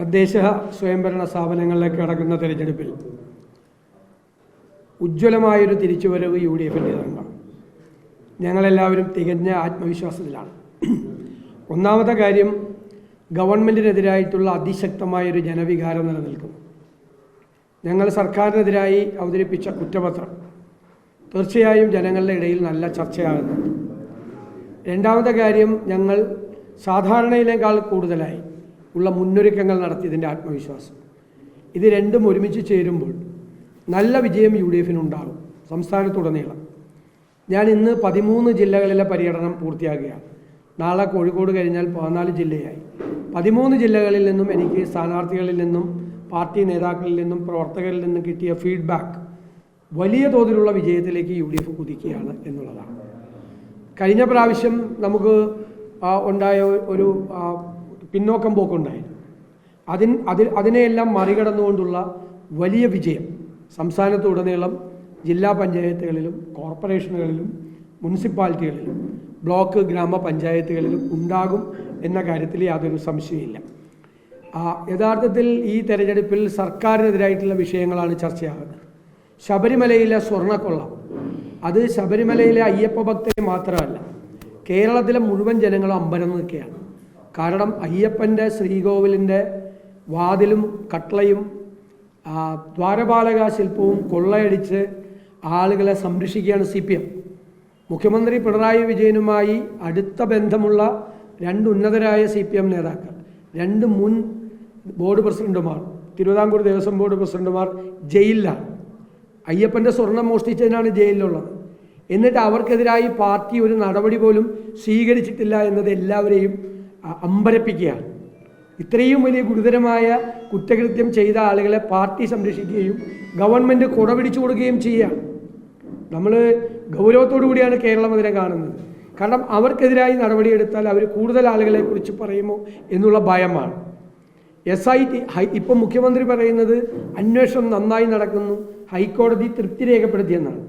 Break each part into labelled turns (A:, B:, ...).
A: തദ്ദേശ സ്വയംഭരണ സ്ഥാപനങ്ങളിലേക്ക് കടക്കുന്ന തെരഞ്ഞെടുപ്പിൽ ഉജ്ജ്വലമായൊരു തിരിച്ചുവരവ് യു ഡി എഫിന്റേതാണ് ഞങ്ങളെല്ലാവരും തികഞ്ഞ ആത്മവിശ്വാസത്തിലാണ്. ഒന്നാമത്തെ കാര്യം ഗവൺമെന്റിനെതിരായിട്ടുള്ള അതിശക്തമായൊരു ജനവികാരം നിലനിൽക്കുന്നു. ഞങ്ങൾ സർക്കാരിനെതിരായി അവതരിപ്പിച്ച കുറ്റപത്രം തീർച്ചയായും ജനങ്ങളുടെ ഇടയിൽ നല്ല ചർച്ചയാകുന്നുണ്ട്. രണ്ടാമത്തെ കാര്യം ഞങ്ങൾ സാധാരണയിലേക്കാൾ കൂടുതലായി ഉള്ള മുന്നൊരുക്കങ്ങൾ നടത്തിയതിന്റെ ആത്മവിശ്വാസം. ഇത് രണ്ടും ഒരുമിച്ച് ചേരുമ്പോൾ നല്ല വിജയം യു ഡി എഫിനുണ്ടാകും സംസ്ഥാനത്തുടനീളം. ഞാൻ ഇന്ന് പതിമൂന്ന് ജില്ലകളിലെ പര്യടനം പൂർത്തിയാക്കുകയാണ്. നാളെ കോഴിക്കോട് കഴിഞ്ഞാൽ പതിനാല് ജില്ലയായി. പതിമൂന്ന് ജില്ലകളിൽ നിന്നും എനിക്ക് സ്ഥാനാർത്ഥികളിൽ നിന്നും പാർട്ടി നേതാക്കളിൽ നിന്നും പ്രവർത്തകരിൽ നിന്നും കിട്ടിയ ഫീഡ്ബാക്ക് വലിയ തോതിലുള്ള വിജയത്തിലേക്ക് യു ഡി എഫ് കുതിക്കുകയാണ് എന്നുള്ളതാണ്. കഴിഞ്ഞ പ്രാവശ്യം നമുക്ക് ഉണ്ടായ ഒരു പിന്നോക്കം പോക്കുണ്ടായി അതിൻ അതിൽ അതിനെയെല്ലാം മറികടന്നുകൊണ്ടുള്ള വലിയ വിജയം. സംസ്ഥാനത്തുടനീളം ജില്ലാ പഞ്ചായത്തുകളിലും കോർപ്പറേഷനുകളിലും മുനിസിപ്പാലിറ്റികളിലും ബ്ലോക്ക് ഗ്രാമപഞ്ചായത്തുകളിലും ഉണ്ടാകും എന്ന കാര്യത്തിൽ യാതൊരു സംശയമില്ല യഥാർത്ഥത്തിൽ ഈ തെരഞ്ഞെടുപ്പിൽ സർക്കാരിനെതിരായിട്ടുള്ള വിഷയങ്ങളാണ് ചർച്ചയാകുന്നത്. ശബരിമലയിലെ സ്വർണക്കൊള്ള. അത് ശബരിമലയിലെ അയ്യപ്പ ഭക്തരെ മാത്രമല്ല കേരളത്തിലെ മുഴുവൻ ജനങ്ങളും അമ്പരം നിൽക്കുകയാണ്. കാരണം അയ്യപ്പന്റെ ശ്രീകോവിലിന്റെ വാതിലും കട്ട്ളയും ദ്വാരപാലക ശില്പവും കൊള്ളയടിച്ച് ആളുകളെ സംരക്ഷിക്കുകയാണ് സി പി എം. മുഖ്യമന്ത്രി പിണറായി വിജയനുമായി അടുത്ത ബന്ധമുള്ള രണ്ട് ഉന്നതരായ സി പി എം നേതാക്കൾ രണ്ട് മുൻ ബോർഡ് പ്രസിഡന്റുമാർ തിരുവിതാംകൂർ ദേവസ്വം ബോർഡ് പ്രസിഡന്റുമാർ ജയിലിലാണ്. അയ്യപ്പന്റെ സ്വർണം മോഷ്ടിച്ചതിനാണ് ജയിലിലുള്ളത്. എന്നിട്ട് അവർക്കെതിരായി പാർട്ടി ഒരു നടപടി പോലും സ്വീകരിച്ചിട്ടില്ല എന്നത് എല്ലാവരെയും അമ്പരപ്പിക്കുകയാണ് ഇത്രയും വലിയ ഗുരുതരമായ കുറ്റകൃത്യം ചെയ്ത ആളുകളെ പാർട്ടി സംരക്ഷിക്കുകയും ഗവൺമെന്റ് കുടപിടിച്ചു കൊടുക്കുകയും ചെയ്യുകയാണ് നമ്മൾ ഗൗരവത്തോടു കൂടിയാണ് കേരളം അതിനെ കാണുന്നത്. കാരണം അവർക്കെതിരായി നടപടിയെടുത്താൽ അവർ കൂടുതൽ ആളുകളെ കുറിച്ച് പറയുമോ എന്നുള്ള ഭയമാണ്. എസ് ഐ ടി ഹൈ ഇപ്പം മുഖ്യമന്ത്രി പറയുന്നത് അന്വേഷണം നന്നായി നടക്കുന്നു ഹൈക്കോടതി തൃപ്തി രേഖപ്പെടുത്തിയെന്നാണ്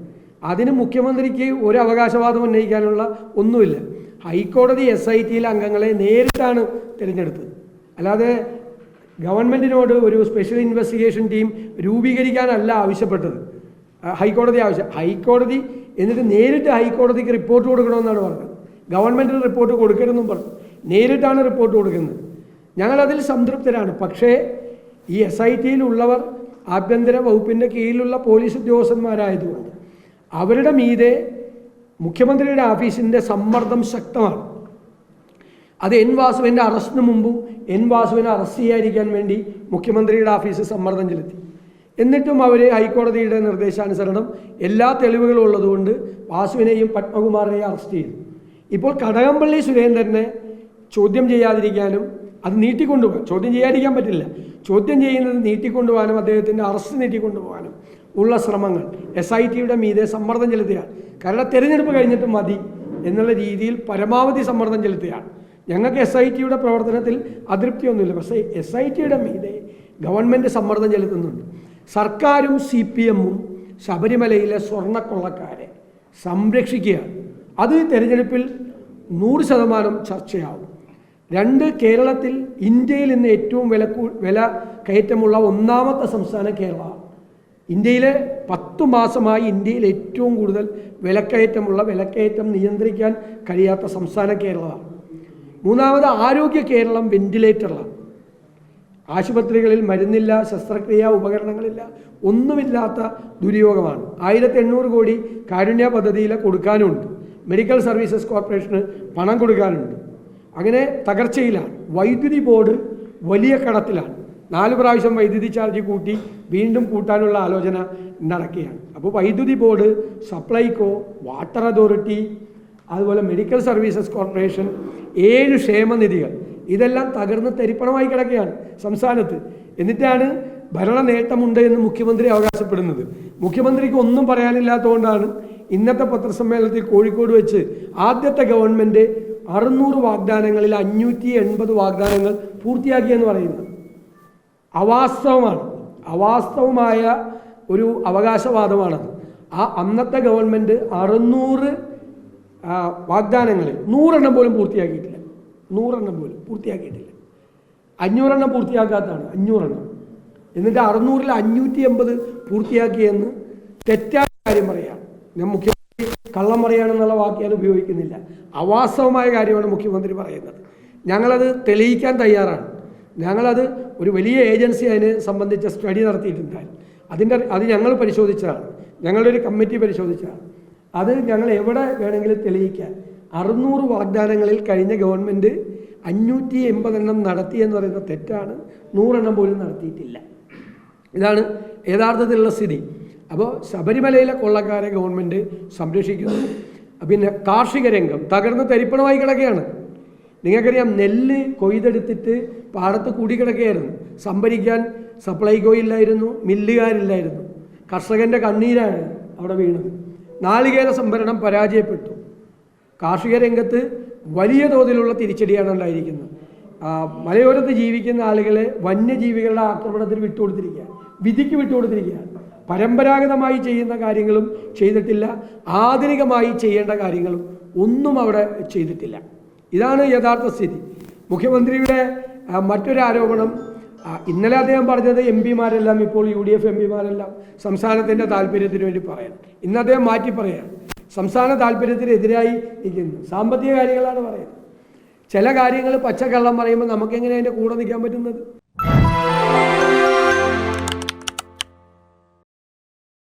A: അതിന് മുഖ്യമന്ത്രിക്ക് ഒരു അവകാശവാദം ഉന്നയിക്കാനുള്ള ഒന്നുമില്ല. ഹൈക്കോടതി എസ് ഐ ടിയിലെ അംഗങ്ങളെ നേരിട്ടാണ് തിരഞ്ഞെടുത്തത്. അല്ലാതെ ഗവൺമെന്റിനോട് ഒരു സ്പെഷ്യൽ ഇൻവെസ്റ്റിഗേഷൻ ടീം രൂപീകരിക്കാനല്ല ആവശ്യപ്പെട്ടത്. ഹൈക്കോടതി ആവശ്യം. ഹൈക്കോടതി എന്നിട്ട് നേരിട്ട് ഹൈക്കോടതിക്ക് റിപ്പോർട്ട് കൊടുക്കണമെന്നാണ് പറഞ്ഞത്. ഗവൺമെന്റിന് റിപ്പോർട്ട് കൊടുക്കരുതെന്നും പറഞ്ഞു. നേരിട്ടാണ് റിപ്പോർട്ട് കൊടുക്കുന്നത്. ഞങ്ങളതിൽ സംതൃപ്തരാണ്. പക്ഷേ ഈ എസ് ഐ ടിയിലുള്ളവർ ആഭ്യന്തര വകുപ്പിന്റെ കീഴിലുള്ള പോലീസ് ഉദ്യോഗസ്ഥന്മാരായതുകൊണ്ട് അവരുടെ മീതെ മുഖ്യമന്ത്രിയുടെ ഓഫീസിന്റെ സമ്മർദ്ദം ശക്തമാണ്. അത് എൻ വാസുവിന്റെ അറസ്റ്റിന് മുമ്പും എൻ വാസുവിനെ അറസ്റ്റ് ചെയ്യാതിരിക്കാൻ വേണ്ടി മുഖ്യമന്ത്രിയുടെ ഓഫീസ് സമ്മർദ്ദം ചെലുത്തി. എന്നിട്ടും അവർ ഹൈക്കോടതിയുടെ നിർദ്ദേശാനുസരണം എല്ലാ തെളിവുകളും ഉള്ളതുകൊണ്ട് വാസുവിനെയും പത്മകുമാറിനെയും അറസ്റ്റ് ചെയ്തു. ഇപ്പോൾ കടകംപള്ളി സുരേന്ദ്രനെ ചോദ്യം ചെയ്യാതിരിക്കാനും അത് നീട്ടിക്കൊണ്ടുപോകാൻ ചോദ്യം ചെയ്യാതിരിക്കാൻ പറ്റില്ല. ചോദ്യം ചെയ്യുന്നത് നീട്ടിക്കൊണ്ടുപോകാനും അദ്ദേഹത്തിന്റെ അറസ്റ്റ് നീട്ടിക്കൊണ്ടുപോകാനും ഉള്ള ശ്രമങ്ങൾ. എസ് ഐ ടിയുടെ മീതെ സമ്മർദ്ദം ചെലുത്തുകയാണ് കാരണം തെരഞ്ഞെടുപ്പ് കഴിഞ്ഞിട്ട് മതി എന്നുള്ള രീതിയിൽ പരമാവധി സമ്മർദ്ദം ചെലുത്തുകയാണ് ഞങ്ങൾക്ക് എസ് ഐ ടിയുടെ പ്രവർത്തനത്തിൽ അതൃപ്തിയൊന്നുമില്ല. പക്ഷേ എസ് ഐ ടിയുടെ മീതെ ഗവൺമെന്റ് സമ്മർദ്ദം ചെലുത്തുന്നുണ്ട്. സർക്കാരും സി പി എമ്മും ശബരിമലയിലെ സ്വർണക്കൊള്ളക്കാരെ സംരക്ഷിക്കുക. അത് തിരഞ്ഞെടുപ്പിൽ നൂറ് ശതമാനം ചർച്ചയാവും. രണ്ട് കേരളത്തിൽ ഇന്ത്യയിൽ ഇന്ന് ഏറ്റവും വില വില കയറ്റമുള്ള ഒന്നാമത്തെ സംസ്ഥാനം കേരളമാണ്. ഇന്ത്യയിലെ പത്തു മാസമായി ഇന്ത്യയിൽ ഏറ്റവും കൂടുതൽ വിലക്കയറ്റമുള്ള വിലക്കയറ്റം നിയന്ത്രിക്കാൻ കഴിയാത്ത സംസ്ഥാനം കേരളമാണ്. മൂന്നാമത് ആരോഗ്യ കേരളം വെന്റിലേറ്ററിലാണ് ആശുപത്രികളിൽ മരുന്നില്ല ശസ്ത്രക്രിയ ഉപകരണങ്ങളില്ല ഒന്നുമില്ലാത്ത ദുര്യോഗമാണ്. ആയിരത്തി എണ്ണൂറ് കോടി കാരുണ്യ പദ്ധതിയിൽ കൊടുക്കാനുണ്ട്. മെഡിക്കൽ സർവീസസ് കോർപ്പറേഷന് പണം കൊടുക്കാനുണ്ട്. അങ്ങനെ തകർച്ചയിലാണ്. വൈദ്യുതി ബോർഡ് വലിയ കടത്തിലാണ്. നാല് പ്രാവശ്യം വൈദ്യുതി ചാർജ് കൂട്ടി വീണ്ടും കൂട്ടാനുള്ള ആലോചന നടക്കുകയാണ്. അപ്പോൾ വൈദ്യുതി ബോർഡ് സപ്ലൈകോ വാട്ടർ അതോറിറ്റി അതുപോലെ മെഡിക്കൽ സർവീസസ് കോർപ്പറേഷൻ ഏഴ് ക്ഷേമനിധികൾ ഇതെല്ലാം തകർന്ന് തരിപ്പണമായി കിടക്കുകയാണ് സംസ്ഥാനത്ത്. എന്നിട്ടാണ് ഭരണ നേട്ടമുണ്ട് എന്ന് മുഖ്യമന്ത്രി അവകാശപ്പെടുന്നത്. മുഖ്യമന്ത്രിക്ക് ഒന്നും പറയാനില്ലാത്തതുകൊണ്ടാണ് ഇന്നത്തെ പത്രസമ്മേളനത്തിൽ കോഴിക്കോട് വെച്ച് ആദ്യത്തെ ഗവൺമെന്റ് അറുന്നൂറ് വാഗ്ദാനങ്ങളിൽ അഞ്ഞൂറ്റി എൺപത് വാഗ്ദാനങ്ങൾ പൂർത്തിയാക്കിയെന്ന് പറയുന്നത്. അവാസ്തവമാണ്. അവാസ്തവമായ ഒരു അവകാശവാദമാണത്. ആ അന്നത്തെ ഗവൺമെന്റ് അറുന്നൂറ് വാഗ്ദാനങ്ങളിൽ നൂറെണ്ണം പോലും പൂർത്തിയാക്കിയിട്ടില്ല. നൂറെണ്ണം പോലും പൂർത്തിയാക്കിയിട്ടില്ല. അഞ്ഞൂറെണ്ണം പൂർത്തിയാക്കാത്തതാണ്. അഞ്ഞൂറെണ്ണം. എന്നിട്ട് അറുന്നൂറിൽ അഞ്ഞൂറ്റി എൺപത് പൂർത്തിയാക്കിയെന്ന് തെറ്റായ കാര്യം പറയാം. ഞാൻ മുഖ്യമന്ത്രി കള്ളം പറയുകയാണെന്നുള്ള വാക്ക് ഉപയോഗിക്കുന്നില്ല. അവാസ്തവമായ കാര്യമാണ് മുഖ്യമന്ത്രി പറയുന്നത്. ഞങ്ങളത് തെളിയിക്കാൻ തയ്യാറാണ്. ഞങ്ങളത് ഒരു വലിയ ഏജൻസി അതിനെ സംബന്ധിച്ച സ്റ്റഡി നടത്തിയിട്ടുണ്ടായിരുന്നു അതിന്റെ അത് ഞങ്ങൾ പരിശോധിച്ചതാണ്. ഞങ്ങളുടെ ഒരു കമ്മിറ്റി പരിശോധിച്ചതാണ്. അത് ഞങ്ങൾ എവിടെ വേണമെങ്കിലും തെളിയിക്കാൻ. അറുന്നൂറ് വാഗ്ദാനങ്ങളിൽ കഴിഞ്ഞ ഗവൺമെന്റ് അഞ്ഞൂറ്റി എൺപതെണ്ണം നടത്തിയെന്ന് പറയുന്ന തെറ്റാണ്. നൂറെണ്ണം പോലും നടത്തിയിട്ടില്ല. ഇതാണ് യഥാർത്ഥത്തിലുള്ള സ്ഥിതി. അപ്പോൾ ശബരിമലയിലെ കൊള്ളക്കാരെ ഗവൺമെന്റ് സംരക്ഷിക്കുന്നു. പിന്നെ കാർഷിക രംഗം തകർന്ന് തരിപ്പണമായി കിടക്കുകയാണ്. നിങ്ങൾക്കറിയാം നെല്ല് കൊയ്തെടുത്തിട്ട് പാടത്ത് കൂടിക്കിടക്കുകയായിരുന്നു. സംഭരിക്കാൻ സപ്ലൈകോ ഇല്ലായിരുന്നു മില്ലുകാരില്ലായിരുന്നു. കർഷകന്റെ കണ്ണീരാണ് അവിടെ വീണത്. നാളികേര സംഭരണം പരാജയപ്പെട്ടു. കാർഷിക രംഗത്ത് വലിയ തോതിലുള്ള തിരിച്ചടിയാണ് ഉണ്ടായിരിക്കുന്നത്. മലയോരത്ത് ജീവിക്കുന്ന ആളുകളെ വന്യജീവികളുടെ ആക്രമണത്തിന് വിട്ടുകൊടുത്തിരിക്കുകയാണ്. വിധിക്ക് വിട്ടുകൊടുത്തിരിക്കുകയാണ്. പരമ്പരാഗതമായി ചെയ്യുന്ന കാര്യങ്ങളും ചെയ്തിട്ടില്ല. ആധുനികമായി ചെയ്യേണ്ട കാര്യങ്ങളും ഒന്നും അവിടെ ചെയ്തിട്ടില്ല. ഇതാണ് യഥാർത്ഥ സ്ഥിതി. മുഖ്യമന്ത്രിയുടെ ആ, മറ്റൊരു ആരോപണം ഇന്നലെ അദ്ദേഹം പറഞ്ഞത് എം പിമാരെല്ലാം ഇപ്പോൾ യു ഡി എഫ് എം പിമാരെല്ലാം സംസ്ഥാനത്തിന്റെ താല്പര്യത്തിന് വേണ്ടി പറയാം ഇന്ന് അദ്ദേഹം മാറ്റി പറയാം സംസ്ഥാന താല്പര്യത്തിനെതിരായി നിൽക്കുന്നു സാമ്പത്തിക കാര്യങ്ങളാണ് പറയുന്നത്. ചില കാര്യങ്ങൾ പച്ചക്കള്ളം പറയുമ്പോൾ നമുക്കെങ്ങനെ അതിന്റെ കൂടെ നിൽക്കാൻ പറ്റുന്നത്?